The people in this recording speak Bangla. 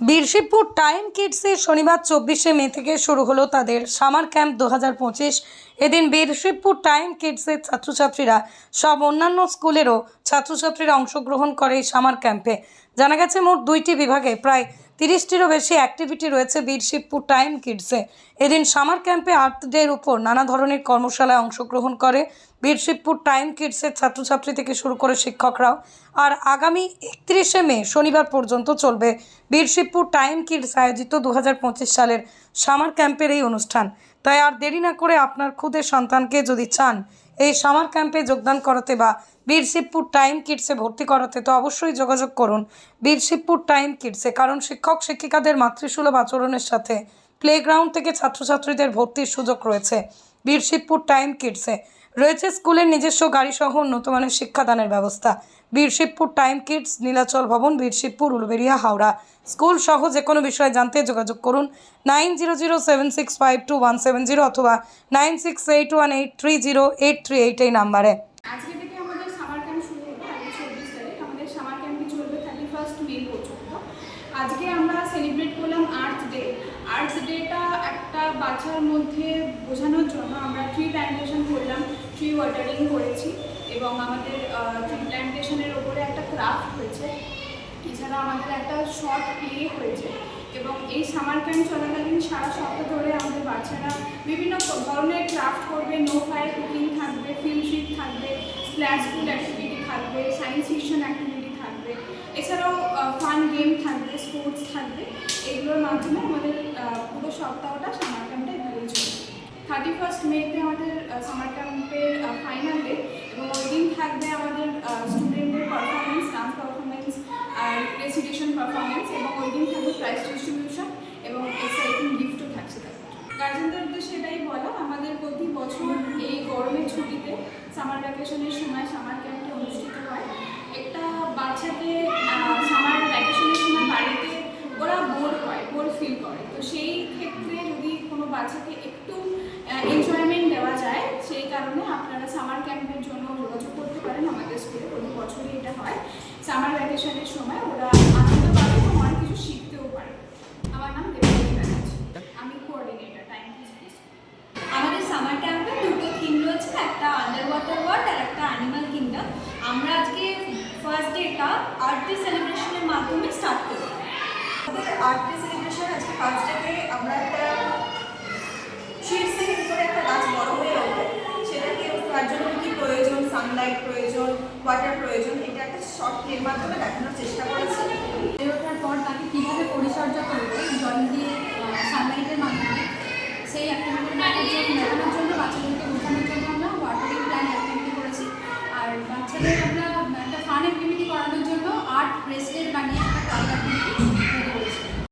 বীরশিবপুর টাইম কিডসে শনিবার চব্বিশে মে থেকে শুরু হলো তাদের সামার ক্যাম্প দু হাজার পঁচিশ। এদিন বীরশিবপুর টাইম কিডসের ছাত্রছাত্রীরা সব অন্যান্য স্কুলেরও ছাত্রছাত্রীরা অংশগ্রহণ করে এই সামার ক্যাম্পে। জানা গেছে, মোট দুইটি বিভাগে প্রায় তিরিশটিরও বেশি অ্যাক্টিভিটি রয়েছে বীরশিবপুর টাইম কিডসে। এদিন সামার ক্যাম্পে আর্থ ডের উপর নানা ধরনের কর্মশালায় অংশগ্রহণ করে বীরশিবপুর টাইম কিডসের ছাত্রছাত্রী থেকে শুরু করে শিক্ষকরাও। আর আগামী একত্রিশে মে শনিবার পর্যন্ত চলবে বীরশিবপুর টাইম কিডস আয়োজিত দু হাজার পঁচিশ সালের সামার ক্যাম্পের এই অনুষ্ঠান। তাই আর দেরি না করে আপনার খুদের সন্তানকে যদি চান, এই সামার ক্যাম্পে যোগদান করাতে বা বীরশিবপুর টাইম কিডসে ভর্তি করাতে তো অবশ্যই যোগাযোগ করুন। বীরশিবপুর টাইম কিডসে কারণ শিক্ষক, শিক্ষিকাদের মাতৃসুলভ আচরণের সাথে প্লেগ্রাউন্ড থেকে ছাত্রছাত্রীদের ভর্তির সুযোগ রয়েছে। বীরশিবপুর টাইম কিডসে রয়েছে স্কুলের নিজস্ব গাড়িসহ উন্নতমানের শিক্ষাদানের ব্যবস্থা। বীরশিবপুর টাইম কিডস নীলাচল ভবন, বীরশিবপুর উলবেরিয়া হাওড়া। স্কুল সহ যে কোনো বিষয়ে জানতে যোগাযোগ করুন nine zero zero seven six five two one seven zero অথবা nine six eight one eight three zero eight three eight এই নাম্বারে। আজকে থেকে আমাদের সামার ক্যাম্প শুরু তারিখ আমাদের সামার চলবে থার্টি ফার্স্ট মে পর্যন্ত। আজকে আমরা সেলিব্রেট করলাম আর্থ ডে আর্থ ডেটা একটা বাচ্চার মধ্যে বোঝানোর জন্য আমরা ট্রি প্ল্যান্টেশন করলাম ট্রি ওয়াটারিং করেছি এবং আমাদের ট্রি প্ল্যান্টেশনের ওপরে একটা ক্রাফট হয়েছে। এছাড়া আমাদের একটা শর্ট প্লে হয়েছে এবং এই সামার ক্যাম্প চলাকালীন সারা সপ্তাহ ধরে আমাদের বাচ্চারা বিভিন্ন ধরনের ক্রাফট করবে। নো ফায়ার কুকিং থাকবে ফিল্ড ট্রিপ থাকবে স্ল্যাশ ফুড অ্যাক্টিভিটি থাকবে সায়েন্স ফিকশন অ্যাক্টিভিটি থাকবে। এছাড়াও ফান গেম থাকবে স্পোর্টস থাকবে, এগুলোর মাধ্যমে আমাদের পুরো সপ্তাহটা সামার ক্যাম্পটা এভাবেই চলবে। থার্টি ফার্স্ট মেতে আমাদের সামার ক্যাম্পের ফাইনাল ডে এবং ওই দিন থাকবে আমাদের স্টুডেন্টদের পারফরমেন্স ডান্স পারফরমেন্স আর রেসিটেশন পারফরমেন্স এবং ওই দিন থাকবে প্রাইজ ডিস্ট্রিবিউশন এবং এক্সাইটিং গিফটও থাকছে গার্জেনদের উদ্দেশ্যে এটাই বলা, আমাদের প্রতি বছর এই গরমের ছুটিতে সামার ভ্যাকেশনের সময় সামার ক্যাম্পটা অনুষ্ঠিত হয়। একটা বাচ্চাকে সামার ভ্যাকেশনের সময় বাড়িতে ওরা বোর হয় বোর ফিল করে তো সেই ক্ষেত্রে যদি কোনো বাচ্চাকে একটু এনজয়মেন্ট দেওয়া যায় সেই কারণে আপনারা সামার ক্যাম্পের জন্য যোগাযোগ করতে পারেন আমাদের স্কুলে প্রতি বছরই এটা হয় সামার সময় ওরা আনন্দ পাবে এবং অনেক কিছু শিখতেও পারে। আমার নাম দেবী ব্যানার্জি। আমি কোঅর্ডিনেটর টাইম আমাদের সামার ক্যাম্পে দুটো থিম রয়েছে, একটা আন্ডার ওয়াটার ওয়ার্ল্ড আর একটা অ্যানিমাল কিংডম আমরা আজকে ফার্স্ট ডেটা আর্ট ডে সেলিব্রেশনের মাধ্যমে স্টার্ট করব। আমাদের আর্ট ডে সেলিব্রেশন আজকে ফার্স্ট ডেতে আমরা একটা শীত থেকে করে একটা গাছ বড় হয়ে ওঠে সেটাকে তার জন্য কী প্রয়োজন? সানলাইট প্রয়োজন ওয়াটার প্রয়োজন, এটা একটা শর্ট প্লের মাধ্যমে দেখানোর চেষ্টা করেছি। বেড়ে ওঠার পর তাকে কীভাবে পরিচর্যা করব, জল দিয়ে সানলাইটের মাধ্যমে, সেই অ্যাক্টিভিটি দেখানোর জন্য বাচ্চাদেরকে বোঝানোর জন্য আমরা ওয়াটারিং প্ল্যান অ্যাক্টিভিটি করেছি। আর বাচ্চাদের আমরা একটা ফান অ্যাক্টিভিটি করানোর জন্য আর্ট ব্রেসলেট বানিয়ে